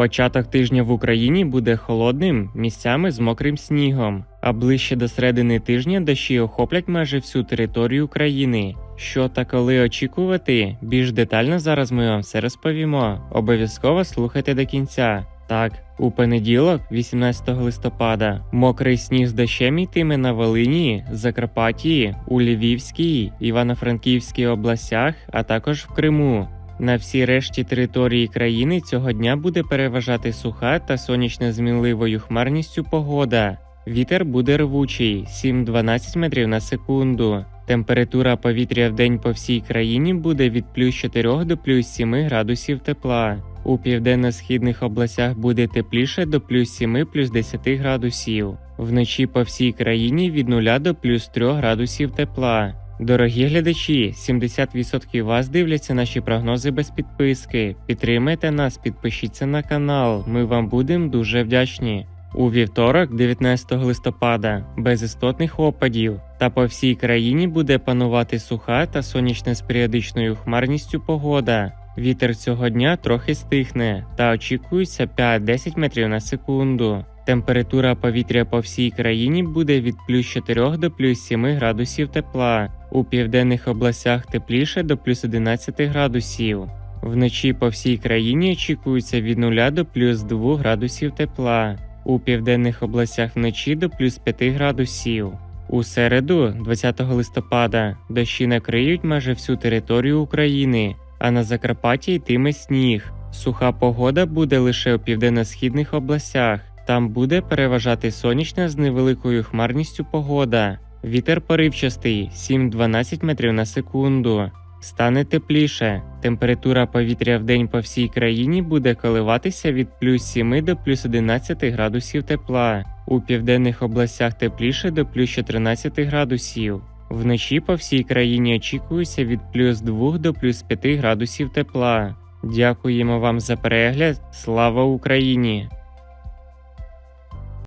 Початок тижня в Україні буде холодним, місцями з мокрим снігом, а ближче до середини тижня дощі охоплять майже всю територію країни. Що та коли очікувати, більш детально зараз ми вам все розповімо. Обов'язково слухайте до кінця. Так, у понеділок, 18 листопада, мокрий сніг з дощем йтиме на Волині, Закарпатті, у Львівській, Івано-Франківській областях, а також в Криму. На всій решті території країни цього дня буде переважати суха та сонячно змінливою хмарністю погода. Вітер буде рвучий 7-12 метрів на секунду. Температура повітря в день по всій країні буде від плюс 4 до плюс 7 градусів тепла. У південно-східних областях буде тепліше до плюс 7 плюс 10 градусів. Вночі по всій країні від 0 до плюс 3 градусів тепла. Дорогі глядачі, 70% вас дивляться наші прогнози без підписки. Підтримайте нас, підпишіться на канал. Ми вам будемо дуже вдячні. У вівторок, 19 листопада, без істотних опадів, та по всій країні буде панувати суха та сонячна з періодичною хмарністю погода. Вітер цього дня трохи стихне та очікується 5-10 метрів на секунду. Температура повітря по всій країні буде від плюс 4 до плюс 7 градусів тепла. У південних областях тепліше до плюс 11 градусів. Вночі по всій країні очікується від 0 до плюс 2 градусів тепла. У південних областях вночі до плюс 5 градусів. У середу, 20 листопада, дощі накриють майже всю територію України, а на Закарпатті йтиме сніг. Суха погода буде лише у південно-східних областях. Там буде переважати сонячна з невеликою хмарністю погода. Вітер поривчастий 7-12 метрів на секунду. Стане тепліше. Температура повітря в день по всій країні буде коливатися від плюс 7 до плюс 11 градусів тепла. У південних областях тепліше до плюс 14 градусів. Вночі по всій країні очікується від плюс 2 до плюс 5 градусів тепла. Дякуємо вам за перегляд. Слава Україні!